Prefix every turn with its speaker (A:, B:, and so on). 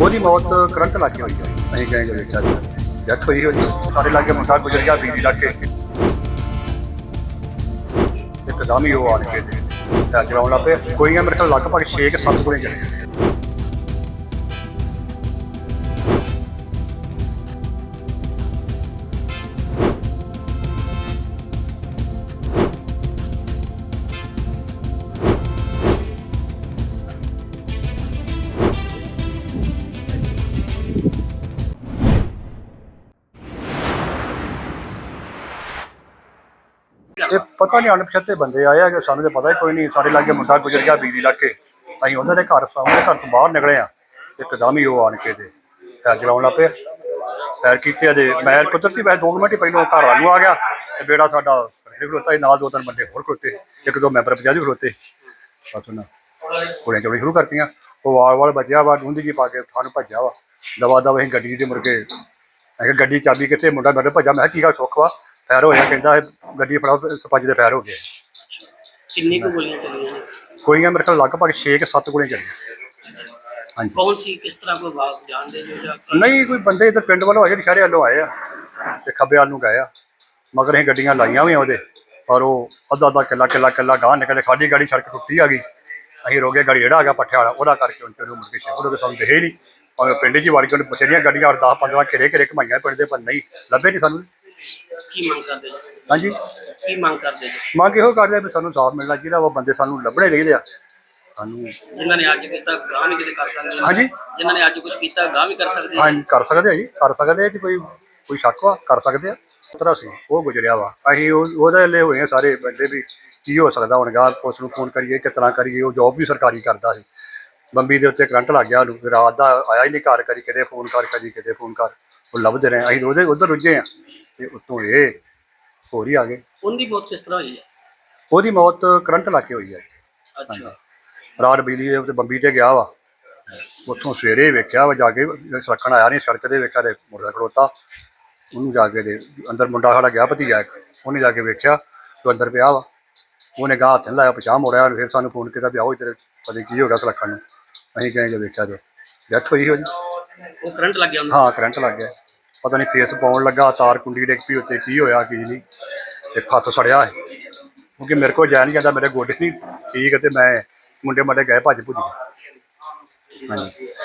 A: ਉਹਦੀ ਮੌਤ ਕਰੰਟ ਲੱਗ ਕੇ ਹੋਈ ਹੈ। ਅਸੀਂ ਗਏ ਜਦੋਂ ਵੇਖਿਆ ਡੈਥ ਹੋਈ ਹੋਈ ਸਾਡੇ ਲਾਗੇ ਮੁੰਡਾ ਗੁਜ਼ਰ ਗਿਆ ਬਿਜਲੀ ਲੱਗ ਕੇ। ਇੱਕਦਮ ਹੀ ਉਹ ਆਣ ਕੇ ਤੇ ਚਲਾਉਣ ਲੱਗ ਪਏ ਕੋਈ ਮੇਰੇ ਕੋਲ ਲਗਭਗ 6 ਕਿ 7 ਗੋਲੀਆਂ ਚੱਲੀਆਂ ਇਹ ਪਤਾ ਨਹੀਂ ਅਣਪਛਾਤੇ ਬੰਦੇ ਆਏ ਆ ਕਿ ਸਾਨੂੰ ਤਾਂ ਪਤਾ ਹੀ ਕੋਈ ਨਹੀਂ ਸਾਡੇ ਲਾਗੇ ਮੁੰਡਾ ਗੁਜ਼ਰ ਗਿਆ ਲੱਗ ਕੇ। ਅਸੀਂ ਉਹਨਾਂ ਦੇ ਘਰ ਸਾਹਮਣੇ ਘਰ ਤੋਂ ਬਾਹਰ ਨਿਕਲੇ ਆ ਇੱਕਦਮ ਹੀ ਉਹ ਆਣ ਕੇ ਤੇ ਪੈਰ ਚਲਾਉਣ ਲੱਗ ਪਏ। ਪੈਰ ਕੀਤੇ ਅਜੇ ਮੈਂ ਕੁਦਰਤੀ ਵੈਸੇ ਦੋ ਕੁ ਮਿੰਟ ਹੀ ਪਹਿਲਾਂ ਘਰ ਵੱਲ ਨੂੰ ਆ ਗਿਆ ਤੇ ਬੇੜਾ ਸਾਡਾ ਰੇੜੇ ਖਲੋਤਾ ਸੀ ਨਾਲ ਦੋ ਤਿੰਨ ਬੰਦੇ ਹੋਰ ਖਲੋਤੇ ਇੱਕ ਦੋ ਮੈਂਬਰ ਪੰਜਾਬੀ ਖਲੋਤੇ। ਬਸ ਉਹਨਾਂ ਕੋਲੇ ਚੋੜੀ ਸ਼ੁਰੂ ਕਰਤੀਆਂ। ਉਹ ਵਾਲ ਵਾਲ ਬਚਿਆ ਵਾ ਡੂੰਦੀ ਜੀ ਪਾ ਕੇ ਸਾਨੂੰ ਭੱਜਿਆ ਵਾ। ਦਵਾ ਦਵਾ ਅਸੀਂ ਗੱਡੀ ਦੇ ਕੇ ਮੈਂ ਕਿਹਾ ਗੱਡੀ ਚਾਬੀ ਕਿੱਥੇ? ਮੁੰਡਾ ਮੇਰੇ ਭੱਜਾ ਮੈਂ ਕਿਹਾ ਕੀ ਗੱਲ ਸੁੱਖ ਵਾ? ਫੈਰ ਹੋਇਆ ਕਹਿੰਦਾ ਇਹ ਗੱਡੀ ਫੜਾਓ ਸਪੱਜ ਦੇ ਫੈਰ ਹੋ ਗਏ।
B: ਕਿੰਨੀ ਕੁ ਗੋਲੀਆਂ ਚੱਲੀਆਂ ਨੇ?
A: ਗੋਲੀਆਂ ਮੇਰੇ ਕੋਲ ਲਗਭਗ 6 ਕਿ 7 ਗੋਲੀਆਂ ਚੱਲੀਆਂ। ਹਾਂਜੀ।
B: ਕੌਣ ਸੀ? ਕਿਸ ਤਰ੍ਹਾਂ ਕੋਈ ਬਾਤ ਜਾਣਦੇ ਜੋ ਜਾਂ
A: ਨਹੀਂ ਕੋਈ ਬੰਦੇ ਇੱਧਰ ਪਿੰਡ ਵੱਲੋਂ ਆਏ ਸ਼ਹਿਰੇ ਵੱਲੋਂ ਆਏ ਆ ਤੇ ਖੱਬੇ ਵੱਲ ਨੂੰ ਗਏ ਆ। ਮਗਰ ਅਸੀਂ ਗੱਡੀਆਂ ਲਾਈਆਂ ਵੀ ਉਹਦੇ ਪਰ ਉਹ ਅੱਧਾ ਅੱਧਾ ਕਿੱਲਾ ਕਿੱਲਾ ਕਿੱਲਾ ਗਾਂ ਨਿਕਲੇ ਸਾਡੀ ਗਾੜੀ ਸੜਕ ਟੁੱਟੀ ਆ ਗਈ। ਅਸੀਂ ਰੋਗੇ ਗਾੜੀ ਜਿਹੜਾ ਆ ਗਿਆ ਪੱਠੇ ਵਾਲਾ ਉਹਦਾ ਕਰਕੇ ਉਹਨਾਂ ਨੂੰ ਮੁੜ ਕੇ ਸ਼ਹਿਰ ਉਹਦੇ ਸਾਨੂੰ ਦਿਖੇ ਨਹੀਂ। ਔਰ ਪਿੰਡ 'ਚ ਵੜ ਕੇ ਉਹਨੇ ਬਥੇਰੀਆਂ ਗੱਡੀਆਂ ਔਰ 10 15 ਘੇਰੇ ਘੇਰੇ ਘਮਾਈਆਂ ਪਿੰਡ ਦੇ ਪਰ ਨਹੀਂ ਲੱਭੇ ਨਹੀਂ ਸਾਨੂੰ।
B: ਕੀ ਮੰਗ ਕਰਦੇ ਜੀ?
A: ਹਾਂਜੀ।
B: ਕੀ ਮੰਗ ਕਰਦੇ ਜੀ?
A: ਮੰਗ ਇਹੋ ਕਰਦੇ ਆ ਵੀ ਸਾਨੂੰ ਸਾਫ਼ ਮਿਲਣਾ ਚਾਹੀਦਾ ਉਹ ਬੰਦੇ ਸਾਨੂੰ ਲੱਭਣੇ ਚਾਹੀਦੇ ਆ। ਸਾਨੂੰ
B: ਜਿਨ੍ਹਾਂ ਨੇ ਅੱਜ ਕੀਤਾ ਗਾਂ ਵੀ ਕਿਤੇ ਕਰ ਸਕਦੇ
A: ਹਾਂਜੀ।
B: ਜਿਨ੍ਹਾਂ ਨੇ ਅੱਜ ਕੁਝ ਕੀਤਾ ਗਾਂ ਵੀ ਕਰ ਸਕਦੇ ਨੇ।
A: ਹਾਂਜੀ ਕਰ ਸਕਦੇ ਆ ਜੀ ਕਰ ਸਕਦੇ ਆ ਜੀ ਕੋਈ ਕੋਈ ਸ਼ੱਕ ਵਾ ਕਰ ਸਕਦੇ ਆ। ਉਤਰਾ ਸੀ ਉਹ ਗੁਜਰਿਆ ਵਾ। ਅਸੀਂ ਉਹ- ਉਹਦੇ ਲਈ ਹੋਏ ਆ ਸਾਰੇ ਬੰਦੇ ਵੀ ਕੀ ਹੋ ਸਕਦਾ ਹੁਣ ਗਾ ਪੁਲਿਸ ਨੂੰ ਫੋਨ ਕਰੀਏ ਕਿ ਤਰ੍ਹਾਂ ਕਰੀਏ ਉਹ ਜੋਬ ਵੀ ਸਰਕਾਰੀ ਕਰਦਾ ਸੀ। ਬੰਬੀ ਦੇ ਉੱਤੇ ਕਰੰਟ ਲੱਗ ਗਿਆ ਉਹਨੂੰ ਰਾਤ ਦਾ ਆਇਆ ਹੀ ਨਹੀਂ ਘਰ ਕਰੀ ਕਿਤੇ ਫੋਨ ਕਰ ਕਰੀ ਕਿਤੇ ਫੋਨ ਕਰ। ਉਹ ਲੱਭਦੇ ਰਹੇ ਅਸੀਂ ਉਹਦੇ ਉਧਰ ਰੁੱਝੇ ਆ। ਤੇ ਉੱਤੋਂ ਇਹ ਹੋਰ ਹੀ ਆ ਗਏ।
B: ਉਹਦੀ ਬਹੁਤ ਕਿਸ ਤਰ੍ਹਾਂ ਹੋਈ ਹੈ?
A: ਉਹਦੀ ਮੌਤ ਕਰੰਟ ਲੱਗ ਕੇ ਹੋਈ ਹੈ।
B: ਅੱਛਾ।
A: ਰਾਤ ਬਿਜਲੀ ਦੇ ਉੱਤੇ ਬੰਬੀ ਤੇ ਗਿਆ ਵਾ। ਉੱਥੋਂ ਸਵੇਰੇ ਵੇਖਿਆ ਵਾ ਜਾ ਕੇ ਸੜਕਣ ਆਇਆ ਨਹੀਂ ਸੜਕ ਤੇ ਵੇਖਿਆ ਤੇ ਮੁੰਡਾ ਖੜੋਤਾ। ਉਹਨੂੰ ਜਾ ਕੇ ਦੇ ਅੰਦਰ ਮੁੰਡਾ ਸਾਡਾ ਗਿਆ ਭਤੀਜਾ ਇੱਕ। ਉਹਨੇ ਜਾ ਕੇ ਵੇਖਿਆ ਤੇ ਅੰਦਰ ਪਿਆ ਵਾ। ਉਹਨੇ ਗਾਂ ਹੱਥ ਲਾਇਆ ਪਛਾਣ ਮੋੜਿਆ ਫਿਰ ਸਾਨੂੰ ਫੋਨ ਕੀਤਾ ਵੀ ਆਓ ਤੇਰੇ ਪਤਾ ਕੀ ਹੋ ਗਿਆ ਸੜਕਣ ਨੂੰ। ਅਸੀਂ ਜੇ ਵੇਖਿਆ ਤੇ। ਡੈਥ ਹੋਈ ਹੋਈ
B: ਉਹ ਕਰੰਟ ਲੱਗ ਗਿਆ
A: ਹਾਂ ਕਰੰਟ ਲੱਗ ਗਿਆ। ਪਤਾ ਨਹੀਂ ਫੇਸ ਪਾਉਣ ਲੱਗਾ, ਤਾਰ ਕੁੰਡੀ ਡਿੱਗ ਪਈ, ਉੱਤੇ ਕੀ ਹੋਇਆ, ਕੀ ਨਹੀਂ, ਤੇ ਹੱਥ ਸੜਿਆ ਹੈ ਕਿਉਂਕਿ ਮੇਰੇ ਕੋਲ ਜਾ ਨਹੀਂ ਜਾਂਦਾ, ਮੇਰੇ ਗੋਡੇ ਨਹੀਂ ਠੀਕ ਤੇ ਮੈਂ ਮੁੰਡੇ ਮਾਡੇ ਗਏ ਭੱਜ ਭੁੱਜ ਗਏ। ਹਾਂਜੀ।